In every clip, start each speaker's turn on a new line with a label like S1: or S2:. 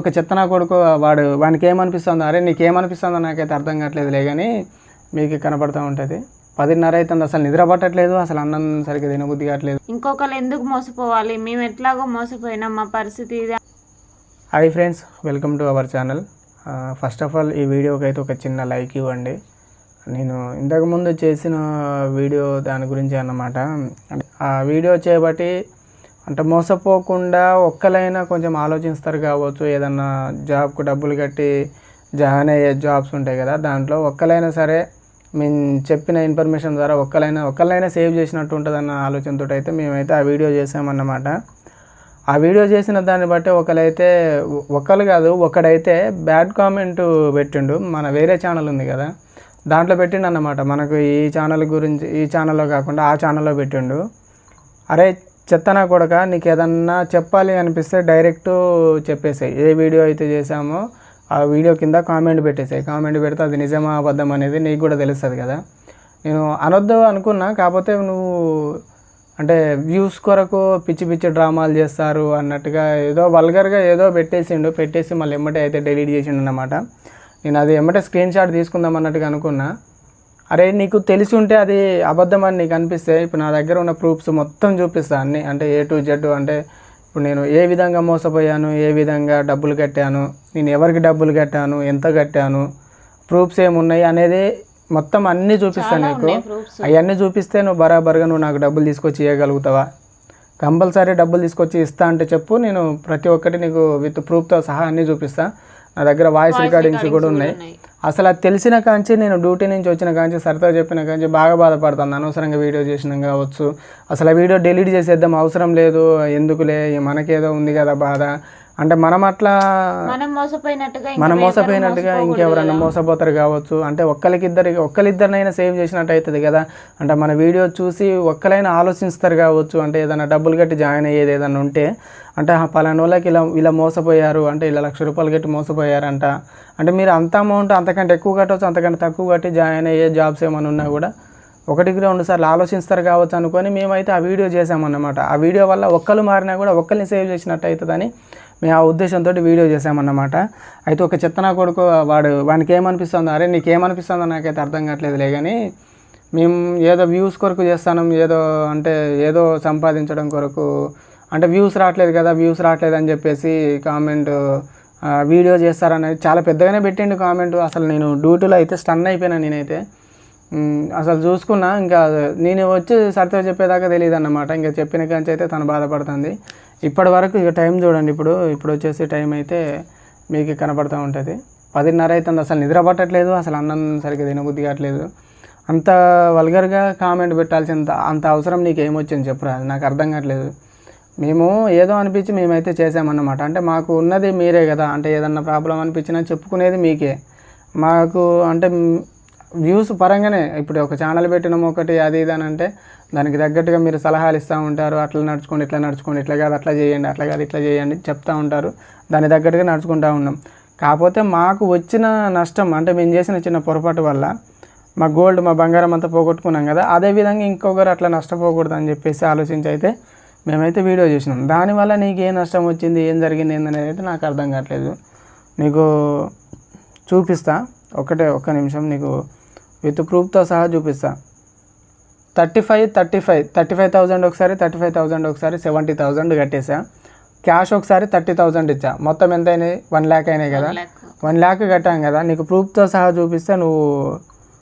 S1: ఒక చెత్తనా కొడుకు వాడు వానికి ఏమనిపిస్తుందో అరే నీకేమనిపిస్తుందో నాకైతే అర్థం కావట్లేదులే కానీ మీకు కనపడుతూ ఉంటుంది. పదిన్నర అవుతుంది అసలు నిద్ర పట్టట్లేదు అసలు అన్నం సరిగ్గా తినబుద్ధి కావట్లేదు.
S2: ఇంకొకరు ఎందుకు మోసపోవాలి? మేము ఎట్లాగో మోసపోయినాం మా పరిస్థితి ఇది.
S1: Hi friends welcome to our channel first of all ఈ వీడియోకి అయితే ఒక చిన్న లైక్ ఇవ్వండి. నేను ఇంతకుముందు చేసిన వీడియో దాని గురించి అన్నమాట. ఆ వీడియో చేయబట్టి అంటే మోసపోకుండా ఒక్కలైనా కొంచెం ఆలోచిస్తారు కావచ్చు. ఏదన్నా జాబ్కు డబ్బులు కట్టి జాయిన్ అయ్యే జాబ్స్ ఉంటాయి కదా దాంట్లో ఒక్కలైనా సరే మేము చెప్పిన ఇన్ఫర్మేషన్ ద్వారా ఒక్కలైనా ఒక్కలైనా సేవ్ చేసినట్టు ఉంటుందన్న ఆలోచనతో అయితే మేమైతే ఆ వీడియో చేసామన్నమాట. ఆ వీడియో చేసిన దాన్ని బట్టి ఒకరైతే ఒకరు కాదు ఒకడైతే బ్యాడ్ కామెంట్ పెట్టిండు. మన వేరే ఛానల్ ఉంది కదా దాంట్లో పెట్టిండు అన్నమాట మనకు ఈ ఛానల్ గురించి ఈ ఛానల్లో కాకుండా ఆ ఛానల్లో పెట్టిండు. అరే చెత్తనా కొడక నీకు ఏదన్నా చెప్పాలి అనిపిస్తే డైరెక్ట్ చెప్పేసాయి. ఏ వీడియో అయితే చేసామో ఆ వీడియో కింద కామెంట్ పెట్టేసాయి. కామెంట్ పెడితే అది నిజమా అబద్ధం అనేది నీకు కూడా తెలుస్తుంది కదా. నేను అనొద్దు అనుకున్నా కాకపోతే నువ్వు అంటే వ్యూస్ కొరకు పిచ్చి పిచ్చి డ్రామాలు చేస్తారు అన్నట్టుగా ఏదో వల్గర్గా ఏదో పెట్టేసిండు. పెట్టేసి మళ్ళీ ఎమ్మటే అయితే డిలీట్ చేసిండు అన్నమాట. నేను అది ఎమ్మటే స్క్రీన్ షాట్ తీసుకుందాం అన్నట్టుగా అనుకున్నా. అరే నీకు తెలిసి ఉంటే అది అబద్ధం అని నీకు అనిపిస్తే ఇప్పుడు నా దగ్గర ఉన్న ప్రూఫ్స్ మొత్తం చూపిస్తా అన్ని. అంటే ఏ టు జెడ్ అంటే ఇప్పుడు నేను ఏ విధంగా మోసపోయాను ఏ విధంగా డబ్బులు కట్టాను నేను ఎవరికి డబ్బులు కట్టాను ఎంత కట్టాను ప్రూఫ్స్ ఏమున్నాయి అనేది మొత్తం అన్నీ చూపిస్తాను నీకు. అవన్నీ చూపిస్తే నువ్వు బరాబర్గా నువ్వు నాకు డబ్బులు తీసుకొచ్చి ఇవ్వగలుగుతావా కంపల్సరీ డబ్బులు తీసుకొచ్చి ఇస్తా అంటే చెప్పు నేను ప్రతి ఒక్కటి నీకు విత్ ప్రూఫ్తో సహా అన్నీ చూపిస్తా. నా దగ్గర వాయిస్ రికార్డింగ్స్ కూడా ఉన్నాయి. అసలు అది తెలిసిన కాంచి నేను డ్యూటీ నుంచి వచ్చిన కాంచి సరితో చెప్పిన కాంచి బాగా బాధపడుతుంది. అనవసరంగా వీడియో చేసినాం కావచ్చు. అసలు ఆ వీడియో డిలీట్ చేసేద్దాం అవసరం లేదు. ఎందుకులే? మనకేదో ఉంది కదా బాధ. అంటే మనం అట్లా
S2: మనం మోసపోయినట్టుగా
S1: మనం మోసపోయినట్టుగా ఇంకెవరన్నా మోసపోతారు కావచ్చు. అంటే ఒక్కరికిద్దరు ఒక్కరిద్దరినైనా సేవ్ చేసినట్టు అవుతుంది కదా. అంటే మన వీడియో చూసి ఒక్కలైనా ఆలోచిస్తారు కావచ్చు. అంటే ఏదైనా డబ్బులు కట్టి జాయిన్ అయ్యేది ఏదైనా ఉంటే అంటే ఆ పలానా వాళ్ళకి ఇలా ఇలా మోసపోయారు అంటే ఇలా లక్ష రూపాయలు కట్టి మోసపోయారంట. అంటే మీరు అంత అమౌంట్ అంతకంటే ఎక్కువ కట్టవచ్చు అంతకంటే తక్కువ కట్టి జాయిన్ అయ్యే జాబ్స్ ఏమైనా ఉన్నా కూడా ఒకటికి రెండు సార్లు ఆలోచిస్తారు కావచ్చు అనుకొని మేమైతే ఆ వీడియో చేసామన్నమాట ఆ వీడియో వల్ల ఒక్కరు మారినా కూడా ఒక్కరిని సేవ్ చేసినట్టు అవుతుందని మేము ఆ ఉద్దేశంతో వీడియో చేసామన్నమాట అయితే ఒక చెత్తనా కొడుకు వాడు వానికి ఏమనిపిస్తుందో అరే నీకేమనిపిస్తుందో నాకైతే అర్థం కావట్లేదులే కానీ మేము ఏదో వ్యూస్ కొరకు చేస్తాను ఏదో అంటే ఏదో సంపాదించడం కొరకు అంటే వ్యూస్ రావట్లేదు కదా వ్యూస్ రావట్లేదు అని చెప్పేసి కామెంట్ వీడియో చేస్తారనేది చాలా పెద్దగానే పెట్టిండు కామెంట్ అసలు నేను డ్యూటీలో అయితే స్టన్ అయిపోయినా నేనైతే. అసలు చూసుకున్నా ఇంకా నేను వచ్చి సరితో చెప్పేదాకా తెలియదు అన్నమాట ఇంకా చెప్పిన కంచి అయితే తను బాధపడుతుంది. ఇప్పటి వరకు ఇక టైం చూడండి. ఇప్పుడు ఇప్పుడు వచ్చేసి టైం అయితే మీకు కనపడుతూ ఉంటుంది. పదిన్నర అవుతుంది అసలు నిద్ర పట్టట్లేదు. అసలు అన్నం సరిగ్గా తినబుద్ధి కావట్లేదు. అంత వల్గర్గా కామెంట్ పెట్టాల్సినంత అంత అవసరం నీకు ఏమొచ్చింది చెప్పురా? అది నాకు అర్థం కావట్లేదు. మేము ఏదో అనిపించి మేమైతే చేసామన్నమాట అంటే మాకు ఉన్నది మీరే కదా. అంటే ఏదన్నా ప్రాబ్లం అనిపించినా చెప్పుకునేది మీకే. మాకు అంటే వ్యూస్ పరంగానే ఇప్పుడు ఒక ఛానల్ పెట్టినాం ఒకటి అది ఇది అని అంటే దానికి తగ్గట్టుగా మీరు సలహాలు ఇస్తూ ఉంటారు. అట్లా నడుచుకోండి ఇట్లా నడుచుకోండి ఇట్లా కాదు అట్లా చేయండి అట్లా కాదు ఇట్లా చేయండి చెప్తా ఉంటారు. దానికి తగ్గట్టుగా నడుచుకుంటూ ఉన్నాం. కాకపోతే మాకు వచ్చిన నష్టం అంటే మేము చేసిన చిన్న పొరపాటు వల్ల మా గోల్డ్ మా బంగారం అంతా పోగొట్టుకున్నాం కదా అదే విధంగా ఇంకొకరు అట్లా నష్టపోకూడదు అని చెప్పేసి ఆలోచించి అయితే మేమైతే వీడియో చేసినాం. దానివల్ల నీకు ఏ నష్టం వచ్చింది ఏం జరిగింది ఏందనేది అయితే నాకు అర్థం కావట్లేదు. నీకు చూపిస్తా ఒకటే ఒక్క నిమిషం నీకు విత్ ప్రూఫ్తో సహా చూపిస్తా. Thirty five thirty five thirty five thousand ఒకసారి థర్టీ ఫైవ్ థౌజండ్ ఒకసారి సెవెంటీ థౌజండ్ కట్టేసా. క్యాష్ ఒకసారి థర్టీ థౌజండ్ ఇచ్చా. మొత్తం ఎంత అయినాయి వన్ ల్యాక్ అయినాయి కదా. వన్ ల్యాక్. కట్టాం కదా. నీకు ప్రూఫ్తో సహా చూపిస్తే నువ్వు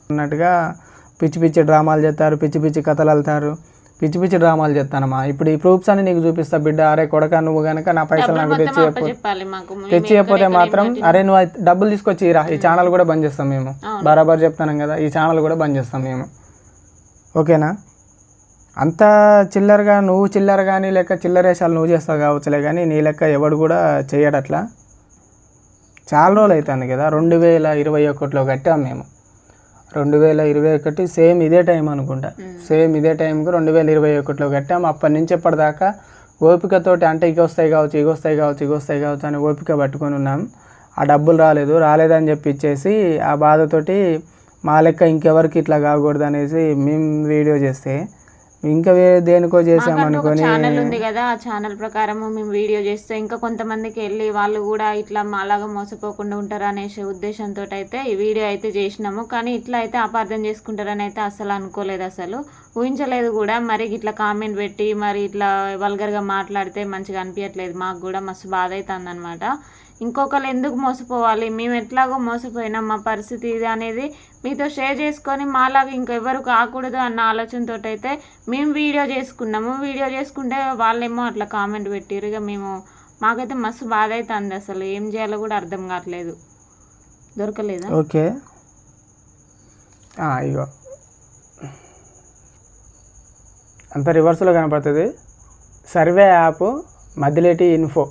S1: అన్నట్టుగా పిచ్చి పిచ్చి డ్రామాలు చేస్తారు పిచ్చి పిచ్చి కథలు వెళ్తారు పిచ్చి పిచ్చి డ్రామాలు చేస్తానమ్మా. ఇప్పుడు ఈ ప్రూఫ్స్ అని నీకు చూపిస్తా బిడ్డ. అరే కొడక నువ్వు కనుక నా పైసలు నాకు తెచ్చి తెచ్చి చెప్పితే మాత్రం అరే నువ్వు అయితే డబ్బులు తీసుకొచ్చి రా ఈ ఛానల్ కూడా బంద్ చేస్తాం మేము. బరాబర్ చెప్తాను కదా ఈ ఛానల్ కూడా బంద్ చేస్తాం మేము. ఓకేనా? అంత చిల్లరగా నువ్వు చిల్లర కానీ లేక చిల్లరేసాలు నువ్వు చేస్తావు కావచ్చులే కానీ నీ లెక్క ఎవడు కూడా చేయడు అట్లా. చాలా రోజులు అవుతుంది కదా రెండు వేల ఇరవై ఒకటిలో కట్టాం మేము. రెండు వేల ఇరవై ఒకటి సేమ్ ఇదే టైం అనుకుంటా. సేమ్ ఇదే టైంకి రెండు వేల ఇరవై ఒకటిలో కట్టాం. అప్పటి నుంచి ఎప్పటిదాకా ఓపికతోటి అంటే ఇక వస్తాయి కావచ్చు ఇక వస్తాయి కావచ్చు ఇక వస్తాయి కావచ్చు అని ఓపిక పట్టుకొని ఉన్నాం. ఆ డబ్బులు రాలేదు రాలేదని చెప్పి ఇచ్చేసి ఆ బాధతోటి మా లెక్క ఇంకెవరికి ఇట్లా కాకూడదు అనేసి మేము వీడియో చేస్తే ఇంకా వేరే దేనికో
S2: ఒక
S1: చేసామనుకొని
S2: ఛానల్ ఉంది కదా ఆ ఛానల్ ప్రకారం మేము వీడియో చేస్తే ఇంకా కొంతమందికి వెళ్ళి వాళ్ళు కూడా ఇట్లా అలాగా మోసపోకుండా ఉంటారు అనేసి ఉద్దేశంతో అయితే ఈ వీడియో అయితే చేసినాము. కానీ ఇట్లా అయితే అపార్థం చేసుకుంటారని అయితే అసలు అనుకోలేదు అసలు. ఊహించలేదు కూడా. మరి ఇట్లా కామెంట్ పెట్టి మరి ఇట్లా వల్గర్గా మాట్లాడితే మంచిగా అనిపించట్లేదు మాకు కూడా మస్తు బాధ అవుతుంది అనమాట ఇంకొకరు ఎందుకు మోసపోవాలి? మేము ఎట్లాగో మోసపోయినాం. మా పరిస్థితి ఇది అనేది మీతో షేర్ చేసుకొని మాలాగా ఇంకెవరు కాకూడదు అన్న ఆలోచనతో అయితే మేము వీడియో చేసుకున్నాము. వీడియో చేసుకుంటే వాళ్ళేమో అట్లా కామెంట్ పెట్టారు ఇక మేము మాకైతే మస్తు బాధ అవుతుంది అసలు. ఏం చేయాలో కూడా అర్థం కావట్లేదు. దొరకలేదా?
S1: ఓకే. అయ్యో ఇగో. అంత రివర్స్లో కనపడుతుంది. Survey app Madileti info.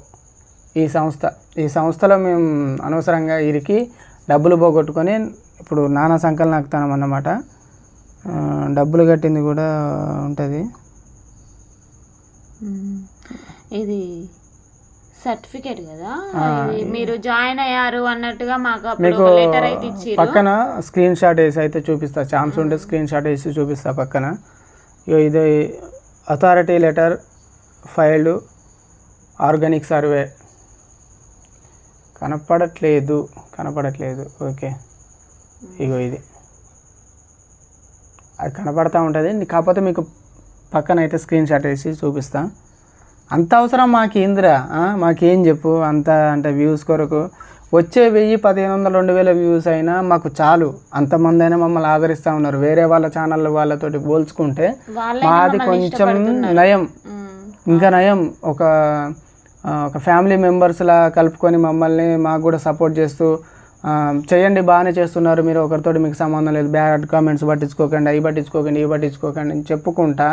S1: ఈ సంస్థ ఈ సంస్థలో మేము అనవసరంగా ఇరికి డబ్బులు పోగొట్టుకొని ఇప్పుడు నానా సంకలనం నాకుతాం అన్నమాట డబ్బులు కట్టింది కూడా ఉంటుంది.
S2: ఇది సర్టిఫికేట్ కదా? మీరు జాయిన్ అయ్యారు అన్నట్టుగా మాకు
S1: మీకు
S2: లెటర్ అయితే
S1: పక్కన స్క్రీన్ షాట్ వేసి అయితే చూపిస్తా. ఛాన్స్ ఉంటే స్క్రీన్ షాట్ వేసి చూపిస్తా పక్కన. ఇగో ఇది authority letter filed organic survey కనపడట్లేదు కనపడట్లేదు. ఓకే. ఇగో ఇది. అది కనపడతా ఉంటుంది. కాకపోతే మీకు పక్కన అయితే స్క్రీన్ షాట్ వేసి చూపిస్తా. అంత అవసరం మాకేందిరా? మాకేం చెప్పు? అంత అంటే వ్యూస్ కొరకు వచ్చే వెయ్యి పదిహేను వందల రెండు వేల వ్యూస్ అయినా మాకు చాలు. అంతమంది అయినా మమ్మల్ని ఆదరిస్తూ ఉన్నారు. వేరే వాళ్ళ ఛానల్ వాళ్ళతోటి పోల్చుకుంటే మాది కొంచెం నయం. ఇంకా నయం. ఒక ఒక ఫ్యామిలీ మెంబర్స్లా కలుపుకొని మమ్మల్ని మాకు కూడా సపోర్ట్ చేస్తూ చేయండి బాగానే చేస్తున్నారు మీరు ఒకరితోటి మీకు సంబంధం లేదు. బ్యాడ్ కామెంట్స్ పట్టించుకోకండి అవి పట్టించుకోకండి ఇవి పట్టించుకోకండి అని చెప్పుకుంటా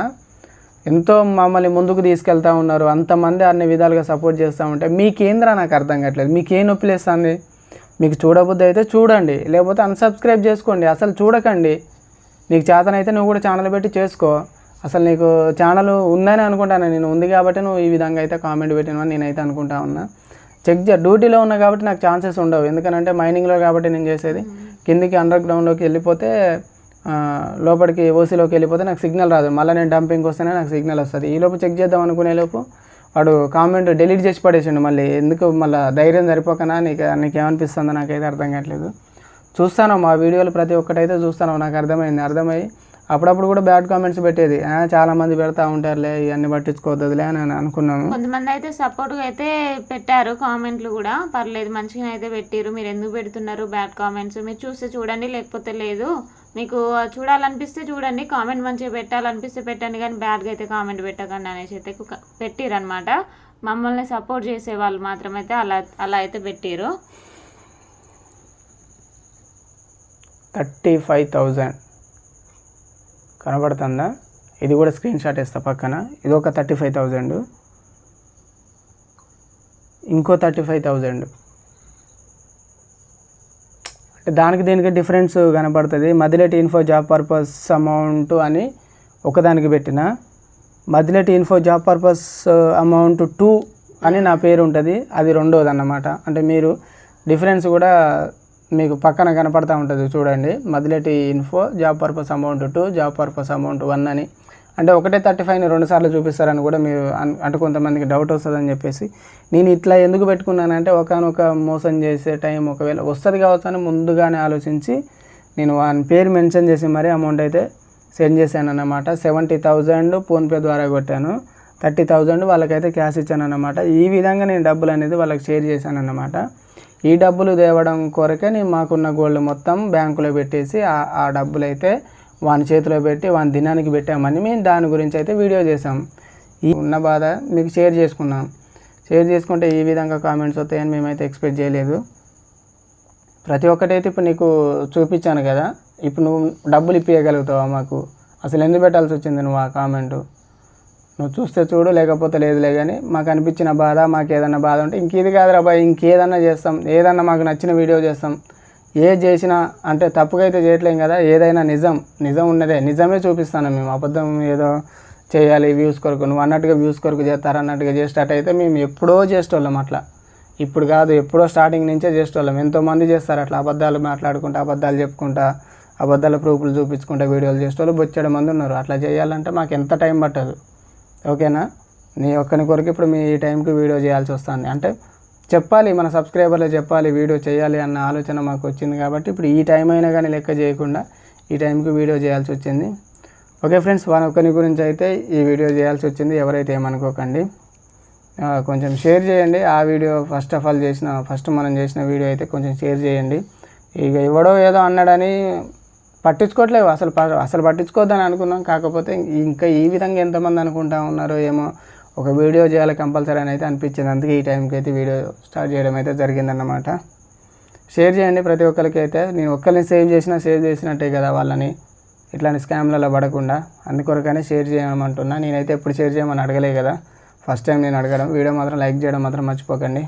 S1: ఎంతో మమ్మల్ని ముందుకు తీసుకెళ్తా ఉన్నారు. అంతమంది అన్ని విధాలుగా సపోర్ట్ చేస్తూ ఉంటే మీకేంద్రా నాకు అర్థం కావట్లేదు. మీకేం నొప్పి లేస్తుంది? మీకు చూడబుద్ధి అయితే చూడండి. లేకపోతే అన్సబ్స్క్రైబ్ చేసుకోండి. అసలు చూడకండి. నీకు చేతనైతే నువ్వు కూడా ఛానల్ పెట్టి చేసుకో. అసలు నీకు ఛానల్ ఉందని అనుకుంటాను నేను. ఉంది కాబట్టి నువ్వు ఈ విధంగా అయితే కామెంట్ పెట్టినవని నేనైతే అనుకుంటా ఉన్నా. చెక్ చే డ్యూటీలో ఉన్నా కాబట్టి నాకు ఛాన్సెస్ ఉండవు. ఎందుకనంటే మైనింగ్లో కాబట్టి నేను చేసేది. కిందికి అండర్ గ్రౌండ్లోకి వెళ్ళిపోతే లోపలికి ఓసీలోకి వెళ్ళిపోతే నాకు సిగ్నల్ రాదు. మళ్ళీ నేను డంపింగ్కి వస్తేనే నాకు సిగ్నల్ వస్తుంది. ఈ లోపు చెక్ చేద్దాం అనుకునే లోపు వాడు కామెంట్ డిలీట్ చేసి పడేసిండు మళ్ళీ. ఎందుకు మళ్ళీ ధైర్యం సరిపోకనా? నీకు నీకు ఏమనిపిస్తుందో నాకైతే అర్థం కావట్లేదు. చూస్తాను మా వీడియోలు ప్రతి ఒక్కటైతే చూస్తాను. నాకు అర్థమైంది. అర్థమై అప్పుడప్పుడు కూడా బ్యాడ్ కామెంట్స్ పెట్టేది. "ఆ, చాలా మంది పెడతా ఉంటారులే ఇవన్నీ పట్టించుకోవద్దులే అని అని అనుకున్నాము.
S2: కొంతమంది అయితే సపోర్ట్గా అయితే పెట్టారు కామెంట్లు కూడా. పర్లేదు మంచిగా అయితే పెట్టారు మీరు ఎందుకు పెడుతున్నారు బ్యాడ్ కామెంట్స్? మీరు చూస్తే చూడండి లేకపోతే లేదు. మీకు చూడాలనిపిస్తే చూడండి కామెంట్ మంచిగా పెట్టాలనిపిస్తే పెట్టండి కానీ బ్యాడ్గా అయితే కామెంట్ పెట్టకండి అనేసి అయితే పెట్టిరు అనమాట మమ్మల్ని సపోర్ట్ చేసే వాళ్ళు మాత్రమైతే అలా అలా అయితే పెట్టారు
S1: థర్టీ ఫైవ్ థౌజండ్. కనబడుతుందా? ఇది కూడా స్క్రీన్ షాట్ వేస్తా పక్కన. ఇది ఒక థర్టీ ఫైవ్ థౌజండ్. ఇంకో థర్టీ ఫైవ్ థౌజండ్. అంటే దానికి దీనికి డిఫరెన్స్ కనపడుతుంది Madilet info job purpose amount అని ఒకదానికి పెట్టిన. Madilet info job purpose amount two అని నా పేరు ఉంటుంది. అది రెండోది అన్నమాట అంటే మీరు డిఫరెన్స్ కూడా మీకు పక్కన కనపడతా ఉంటుంది చూడండి. Madileti info job purpose amount two job purpose amount one అని. అంటే ఒకటే థర్టీ ఫైవ్ని రెండు సార్లు చూపిస్తారని కూడా మీరు అంటే కొంతమందికి డౌట్ వస్తుందని చెప్పేసి. నేను ఇట్లా ఎందుకు పెట్టుకున్నానంటే ఒకనొక మోసం చేసే టైం ఒకవేళ వస్తుంది కావచ్చు అని ముందుగానే ఆలోచించి నేను వాని పేరు మెన్షన్ చేసి మరీ అమౌంట్ అయితే సెండ్ చేశాను అన్నమాట సెవెంటీ థౌజండ్ ఫోన్పే ద్వారా కొట్టాను. థర్టీ థౌజండ్ వాళ్ళకైతే క్యాష్ ఇచ్చాను అన్నమాట ఈ విధంగా నేను డబ్బులు అనేది వాళ్ళకి షేర్ చేశాను అన్నమాట ఈ డబ్బులు తేవడం కొరకే నేను మాకున్న గోల్డ్ మొత్తం బ్యాంకులో పెట్టేసి ఆ- డబ్బులు అయితే వాని చేతిలో పెట్టి వాని దినానికి పెట్టామని మేము దాని గురించి అయితే వీడియో చేసాం ఈ ఉన్న బాధ మీకు షేర్ చేసుకున్నాం. షేర్ చేసుకుంటే ఈ విధంగా కామెంట్స్ వస్తాయని మేమైతే ఎక్స్పెక్ట్ చేయలేదు. ప్రతి ఒక్కటి అయితే ఇప్పుడు నీకు చూపించాను కదా. ఇప్పుడు నువ్వు డబ్బులు ఇప్పించగలుగుతావా మాకు? అసలు ఎందుకు పెట్టాల్సి వచ్చింది నువ్వు ఆ కామెంటు? నువ్వు చూస్తే చూడు లేకపోతే లేదులే కానీ మాకు అనిపించిన బాధ మాకు ఏదన్నా బాధ ఉంటే ఇంకేది కాదురా బాయ్ ఇంకేదన్నా చేస్తాం ఏదన్నా మాకు నచ్చిన వీడియో చేస్తాం. ఏ చేసినా అంటే తప్పుగా అయితే చేయట్లేం కదా ఏదైనా నిజం నిజం ఉన్నదే నిజమే చూపిస్తాను మేము. అబద్ధం ఏదో చేయాలి వ్యూస్ కొరకు నువ్వు అన్నట్టుగా వ్యూస్ కొరకు చేస్తారు అన్నట్టుగా చేసేటట్టు అయితే మేము ఎప్పుడో చేసేటోళ్ళం అట్లా. ఇప్పుడు కాదు ఎప్పుడో స్టార్టింగ్ నుంచే చేసేటోళ్ళం. ఎంతోమంది చేస్తారు అట్లా అబద్ధాలు మాట్లాడుకుంటా అబద్ధాలు చెప్పుకుంటా అబద్ధాల ప్రూఫ్లు చూపించుకుంటా వీడియోలు చేసేవాళ్ళు బొచ్చేడు మంది ఉన్నారు. అట్లా చేయాలంటే మాకు ఎంత టైం పట్టదు. ఓకేనా? నీ ఒక్కని కొరకు ఇప్పుడు మీ ఈ టైంకి వీడియో చేయాల్సి వస్తుంది. అంటే చెప్పాలి మన సబ్స్క్రైబర్లు చెప్పాలి వీడియో చేయాలి అన్న ఆలోచన మాకు వచ్చింది కాబట్టి ఇప్పుడు ఈ టైం అయినా కానీ లెక్క చేయకుండా ఈ టైంకి వీడియో చేయాల్సి వచ్చింది. ఓకే ఫ్రెండ్స్ వాళ్ళ ఒక్కని గురించి అయితే ఈ వీడియో చేయాల్సి వచ్చింది. ఎవరైతే ఏమనుకోకండి. కొంచెం షేర్ చేయండి. ఆ వీడియో ఫస్ట్ ఆఫ్ ఆల్ చేసిన ఫస్ట్ మనం చేసిన వీడియో అయితే కొంచెం షేర్ చేయండి. ఇక ఎవడో ఏదో అన్నాడని పట్టించుకోవట్లేవు అసలు ప- అసలు పట్టించుకోవద్దని అనుకున్నాం. కాకపోతే ఇంకా ఈ విధంగా ఎంతమంది అనుకుంటా ఉన్నారో ఏమో ఒక వీడియో చేయాలి కంపల్సరీ అని అయితే అనిపించింది. అందుకే ఈ టైంకి అయితే వీడియో స్టార్ట్ చేయడం అయితే జరిగిందన్నమాట. షేర్ చేయండి ప్రతి ఒక్కరికి అయితే. నేను ఒక్కరిని సేవ్ చేసినా సేవ్ చేసినట్టే కదా వాళ్ళని. ఇట్లాంటి స్కామ్లలో పడకుండా. అందుకొరకనే షేర్ చేయమంటున్నా. నేనైతే ఎప్పుడు షేర్ చేయమని అడగలే కదా. ఫస్ట్ టైం నేను అడగడం. వీడియో మాత్రం లైక్ చేయడం మాత్రం మర్చిపోకండి.